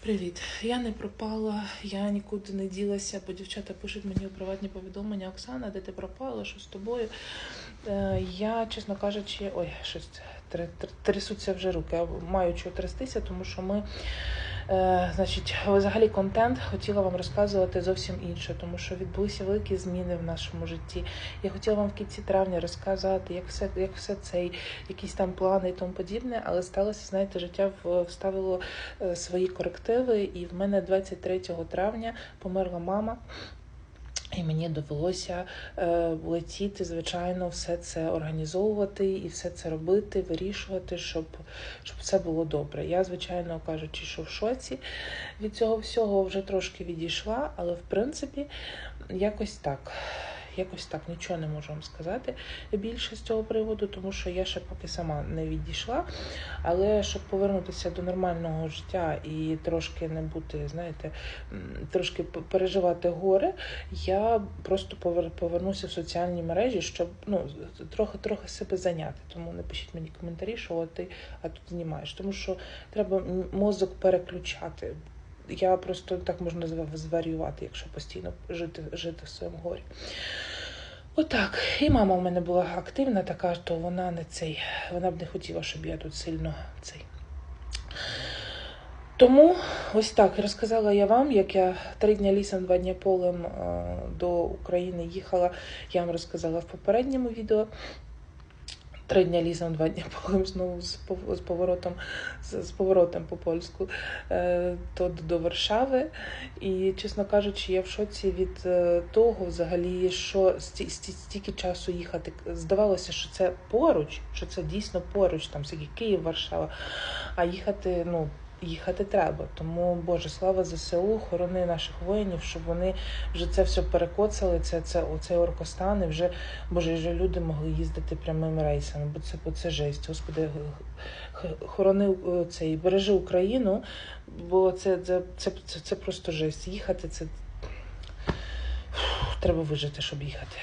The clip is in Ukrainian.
Привіт. Я не пропала, я нікуди не ділася, бо дівчата пишуть мені у приватні повідомлення Оксана, де ти пропала, що з тобою. Е, Я, чесно кажучи, ой, щось трясуться вже руки. Маю чого трястися, тому що ми, е, значить, взагалі контент хотіла вам розказувати зовсім інше, тому що відбулися великі зміни в нашому житті. Я хотіла вам в кінці травня розказати, як все, як все це, якісь там плани і тому подібне, але сталося, знаєте, життя вставило е, свої корективи, і в мене 23 травня померла мама. І мені довелося е, летіти, звичайно, все це організовувати і все це робити, вирішувати, щоб, щоб все було добре. Я, звичайно кажучи, що в шоці від цього всього вже трошки відійшла, але в принципі якось так. Якось так нічого не можу вам сказати більше з цього приводу, тому що я ще поки сама не відійшла. Але щоб повернутися до нормального життя і трошки не бути, знаєте, трошки переживати горе, я просто повернуся в соціальні мережі, щоб ну трохи трохи себе зайняти. Тому не пишіть мені коментарі, що ти а тут знімаєш. Тому що треба мозок переключати. Я просто так можна зварювати, якщо постійно жити, жити в своєму горі. Отак. І мама в мене була активна, така, то вона не цей, вона б не хотіла, щоб я тут сильно цей. Тому ось так розказала я вам, як я три дні лісом, два дні полем е, до України їхала. Я вам розказала в попередньому відео. Три дні лісом, два дні полем знову з пов- з поворотом, з, поворотом по польську е, то до Варшави. І, чесно кажучи, я в шоці від е, того, взагалі, що сті, сті, стільки часу їхати. Здавалося, що це поруч, що це дійсно поруч, там скільки Київ, Варшава. А їхати, ну. Їхати треба, тому Боже, слава ЗСУ, хорони наших воїнів, щоб вони вже це все перекоцали. Це це оцей оркостан, і вже Боже, вже люди могли їздити прямими рейсами, бо це бо це жесть. Господи, хорони е, цей бережи Україну, бо це, це, це, це, це просто жесть. Їхати це треба вижити, щоб їхати.